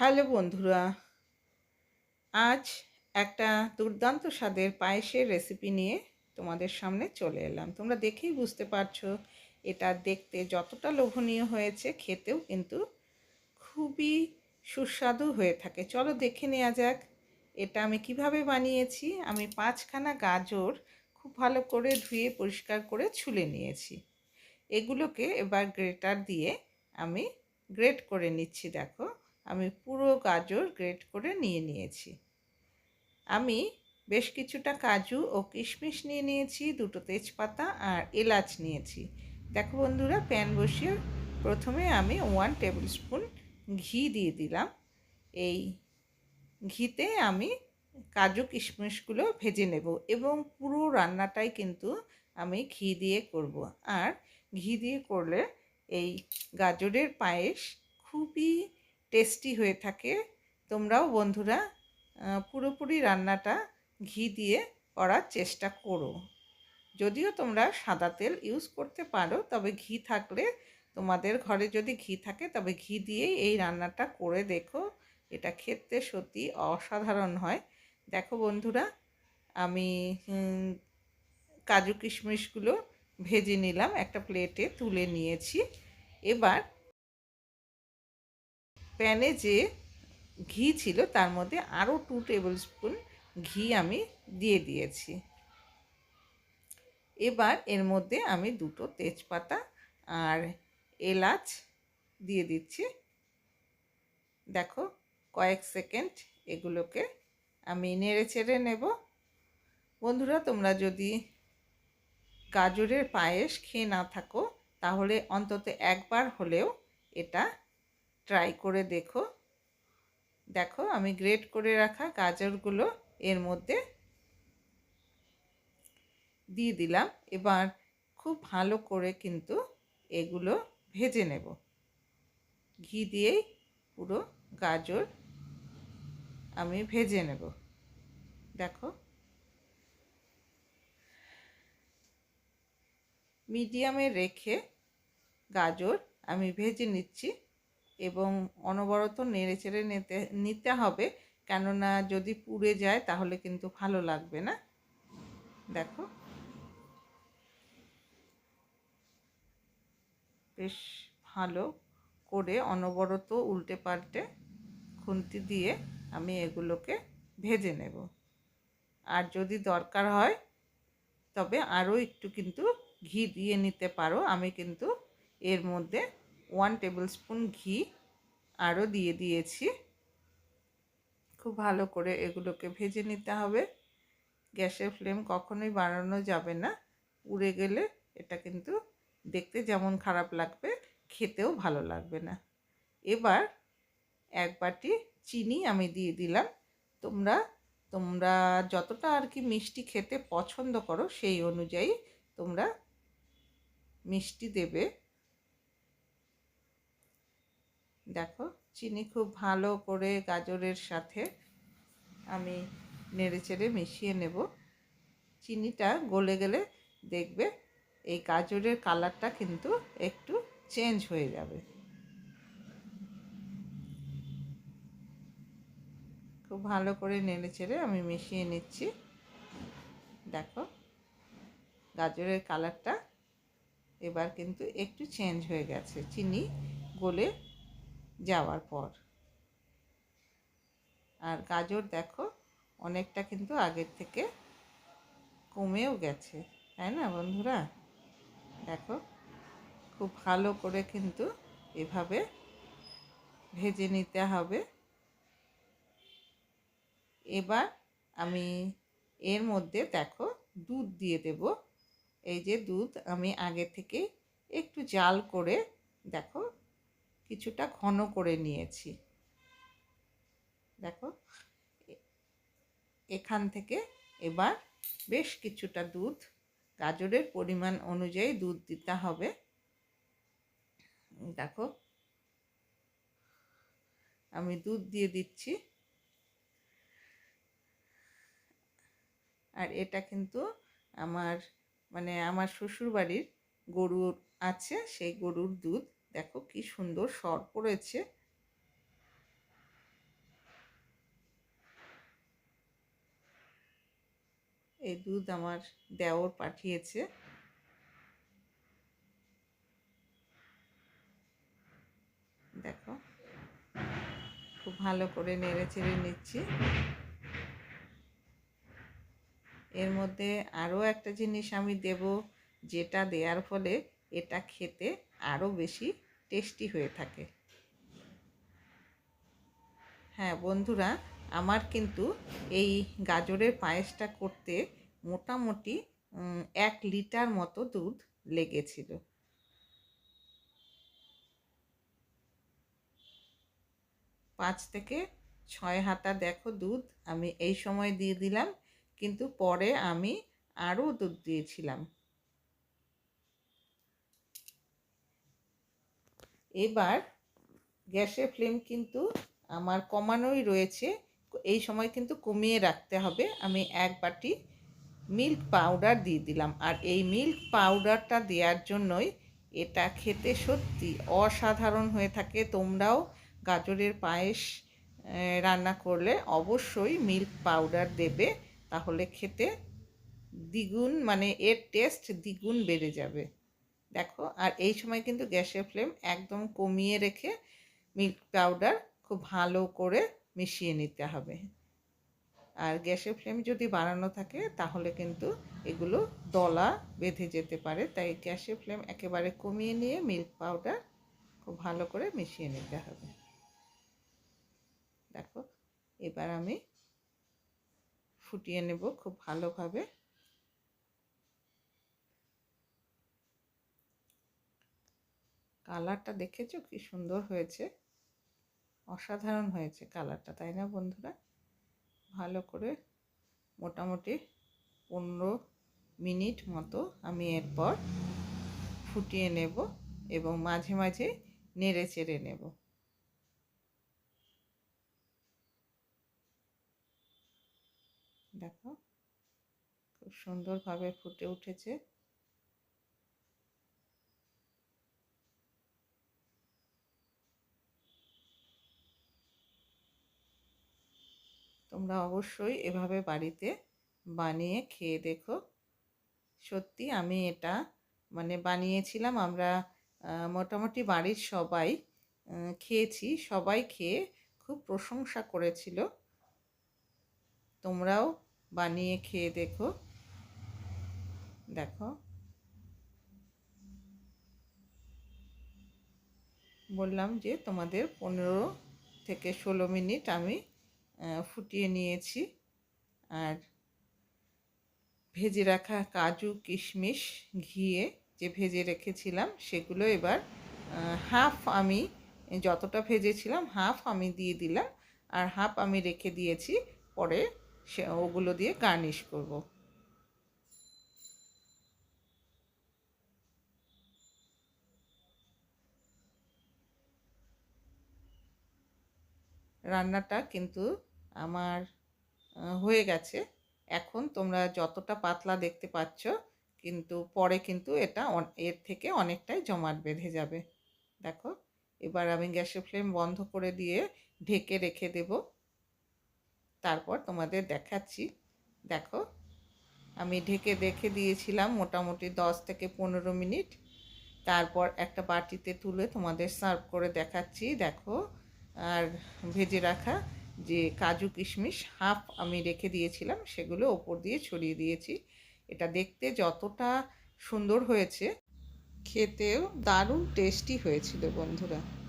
Hello বন্ধুরা, আজ একটা দুর্দান্ত স্বাদের পায়েসের রেসিপি নিয়ে তোমাদের সামনে চলে এলাম। তোমরা দেখেই বুঝতে পারছ, এটা দেখতে যতটা লোভনীয় হয়েছে, খেতেও কিন্তু খুবই সুস্বাদু হয়ে থাকে। চলো দেখে নেওয়া যাক, এটা আমি কীভাবে বানিয়েছি? আমি পাঁচখানা গাজর খুব ভালো করে ধুয়ে পরিষ্কার করে ছুলে নিয়েছি। এগুলোকে এবার গ্রেটার দিয়ে আমি গ্রেট করে নিচ্ছি, দেখো। আমি পুরো গাজর গ্রেট করে নিয়ে নিয়েছি। আমি বেশ কিছুটা কাজু ও কিশমিশ নিয়ে নিয়েছি, দুটো তেজপাতা আর এলাচ নিয়েছি। দেখো বন্ধুরা, প্যান বসিয়ে প্রথমে আমি ওয়ান টেবিল স্পুন ঘি দিয়ে দিলাম। এই ঘিতে আমি কাজু কিশমিশগুলো ভেজে নেব এবং পুরো রান্নাটাই কিন্তু আমি ঘি দিয়ে করব। আর ঘি দিয়ে করলে এই গাজরের পায়েস খুবই টেস্টি হয়ে থাকে। তোমরাও বন্ধুরা পুরোপুরি রান্নাটা ঘি দিয়ে করার চেষ্টা করো। যদিও তোমরা সাদা তেল ইউজ করতে পারো, তবে ঘি থাকলে তোমাদের ঘরে যদি ঘি থাকে, তবে ঘি দিয়েই এই রান্নাটা করে দেখো। এটা খেতে সত্যি অসাধারণ হয়। দেখো বন্ধুরা, আমি কাজু কিশমিশগুলো ভেজে নিলাম, একটা প্লেটে তুলে নিয়েছি। এবার প্যানে যে ঘি ছিল, তার মধ্যে আরও টু টেবিল স্পুন ঘি আমি দিয়ে দিয়েছি। এবার এর মধ্যে আমি দুটো তেজপাতা আর এলাচ দিয়ে দিচ্ছি। দেখো কয়েক সেকেন্ড এগুলোকে আমি নেড়ে চেড়ে নেব। বন্ধুরা, তোমরা যদি গাজরের পায়েস খেয়ে না থাকো, তাহলে অন্তত একবার হলেও এটা ট্রাই করে দেখো। দেখো, আমি গ্রেট করে রাখা গাজরগুলো এর মধ্যে দিয়ে দিলাম। এবার খুব ভালো করে কিন্তু এগুলো ভেজে নেব। ঘি দিয়েই পুরো গাজর আমি ভেজে নেব। দেখো। মিডিয়ামে রেখে গাজর আমি ভেজে নিচ্ছি। এবং অনবরত নেড়ে চেড়ে নিতে নিতে হবে। কেননা যদি পুড়ে যায় তাহলে কিন্তু ভালো লাগবে না। দেখো। বেশ ভালো করে অনবরত উল্টে পাল্টে খুন্তি দিয়ে আমি এগুলোকে ভেজে নেব। আর যদি দরকার হয়, তবে আরও একটু কিন্তু ঘি দিয়ে নিতে পারো। আমি কিন্তু এর মধ্যে ওয়ান টেবিল স্পুন ঘি আরও দিয়ে দিয়েছি। খুব ভালো করে এগুলোকে ভেজে নিতে হবে। গ্যাসের ফ্লেম কখনোই বাড়ানো যাবে না। উড়ে গেলে এটা কিন্তু দেখতে যেমন খারাপ লাগবে, খেতেও ভালো লাগবে না। এবার এক বাটি চিনি আমি দিয়ে দিলাম। তোমরা তোমরা যতটা আর কি মিষ্টি খেতে পছন্দ করো সেই অনুযায়ী তোমরা মিষ্টি দেবে। দেখো, চিনি খুব ভালো করে গাজরের সাথে আমি নেড়ে চেড়ে মিশিয়ে নেব। চিনিটা গলে গেলে দেখবে এই গাজরের কালারটা কিন্তু একটু চেঞ্জ হয়ে যাবে। খুব ভালো করে নেড়ে চেড়ে আমি মিশিয়ে নিচ্ছি। দেখো, গাজরের কালারটা এবার কিন্তু একটু চেঞ্জ হয়ে গেছে। চিনি গলে যাওয়ার পর। আর গাজর দেখো, অনেকটা কিন্তু আগের থেকে কমেও গেছে, তাই না বন্ধুরা? দেখো, খুব ভালো করে কিন্তু এভাবে ভেজে নিতে হবে। এবার আমি এর মধ্যে দেখো, দুধ দিয়ে দেব। এই যে দুধ আমি আগে থেকে একটু জাল করে, দেখো কিছুটা ঘন করে নিয়েছি। দেখো এখান থেকে এবার বেশ কিছুটা দুধ, গাজরের পরিমাণ অনুযায়ী দুধ দিতে হবে। দেখো, আমি দুধ দিয়ে দিচ্ছি। আর এটা কিন্তু আমার মানে আমার শ্বশুরবাড়ির গরুর আছে, সেই গরুর দুধ। দেখো কি সুন্দর সর পড়েছে। এই দুধ আমার দেওর পাঠিয়েছে। দেখো, খুব ভালো করে নেড়ে চেড়ে নিচ্ছি। এর মধ্যে আরও একটা জিনিস আমি দেব, যেটা দেওয়ার ফলে এটা খেতে আরও বেশি টেস্টি হয়ে থাকে। হ্যাঁ বন্ধুরা, আমার কিন্তু এই গাজরের পায়েসটা করতে মোটামুটি এক লিটার মতো দুধ লেগেছিল। পাঁচ থেকে ছয় হাতা দেখো দুধ আমি এই সময় দিয়ে দিলাম, কিন্তু পরে আমি আরও দুধ দিয়েছিলাম। এবার গ্যাসের ফ্লেম কিন্তু আমার কমানোই রয়েছে। এই সময় কিন্তু কমিয়ে রাখতে হবে। আমি এক বাটি মিল্ক পাউডার দিয়ে দিলাম। আর এই মিল্ক পাউডারটা দেওয়ার জন্যই এটা খেতে সত্যি অসাধারণ হয়ে থাকে। তোমরাও গাজরের পায়েস রান্না করলে অবশ্যই মিল্ক পাউডার দেবে। তাহলে খেতে দ্বিগুণ মানে এর টেস্ট দ্বিগুণ বেড়ে যাবে। দেখো, আর এই সময় কিন্তু গ্যাসের ফ্লেম একদম কমিয়ে রেখে মিল্ক পাউডার খুব ভালো করে মিশিয়ে নিতে হবে। আর গ্যাসের ফ্লেম যদি বাড়ানো থাকে, তাহলে কিন্তু এগুলো দলা বেঁধে যেতে পারে। তাই গ্যাসের ফ্লেম একেবারে কমিয়ে নিয়ে মিল্ক পাউডার খুব ভালো করে মিশিয়ে নিতে হবে। দেখো, এবার আমি ফুটিয়ে নেব খুব ভালোভাবে। কালারটা দেখেছ? কি সুন্দর হয়েছে। অসাধারণ হয়েছে কালারটা, তাই না বন্ধুরা? ভালো করে মোটামুটি পনেরো মিনিট মতো আমি এরপর ফুটিয়ে নেব এবং মাঝে মাঝে নেড়ে চেড়ে নেব। দেখো, খুব সুন্দরভাবে ফুটে উঠেছে। তোমরা অবশ্যই এভাবে বাড়িতে বানিয়ে খেয়ে দেখো। সত্যি আমি এটা মানে বানিয়েছিলাম, আমরা মোটামুটি বাড়ির সবাই খেয়েছি, সবাই খেয়ে খুব প্রশংসা করেছিল। তোমরাও বানিয়ে খেয়ে দেখো। দেখো। বললাম যে তোমাদের পনেরো থেকে ষোলো মিনিট আমি ফুটিয়ে নিয়েছি। আর ভেজে রাখা কাজু, কিশমিশ, ঘিয়ে যে ভেজে রেখেছিলাম, সেগুলো এবার হাফ আমি, যতটা ভেজেছিলাম হাফ আমি দিয়ে দিলাম। আর হাফ আমি রেখে দিয়েছি, পরে সে, ওগুলো দিয়ে গার্নিশ করব। রান্নাটা কিন্তু আমার হয়ে গেছে। এখন তোমরা যতটা পাতলা দেখতে পাচ্ছ, কিন্তু পরে কিন্তু এটা এর থেকে অনেকটাই জমাট বেঁধে যাবে। দেখো, এবার আমি গ্যাসের ফ্লেম বন্ধ করে দিয়ে ঢেকে রেখে দেব। তারপর তোমাদের দেখাচ্ছি। দেখো, আমি ঢেকে দেখে দিয়েছিলাম মোটামুটি দশ থেকে পনেরো মিনিট। তারপর একটা বাটিতে তুলে তোমাদের সার্ভ করে দেখাচ্ছি। দেখো, আর ভেজে রাখা যে কাজু কিশমিশ হাফ আমি রেখে দিয়েছিলাম, সেগুলো ওপর দিয়ে ছড়িয়ে দিয়েছি। এটা দেখতে যতটা সুন্দর হয়েছে, খেতেও দারুণ টেস্টি হয়েছিল বন্ধুরা।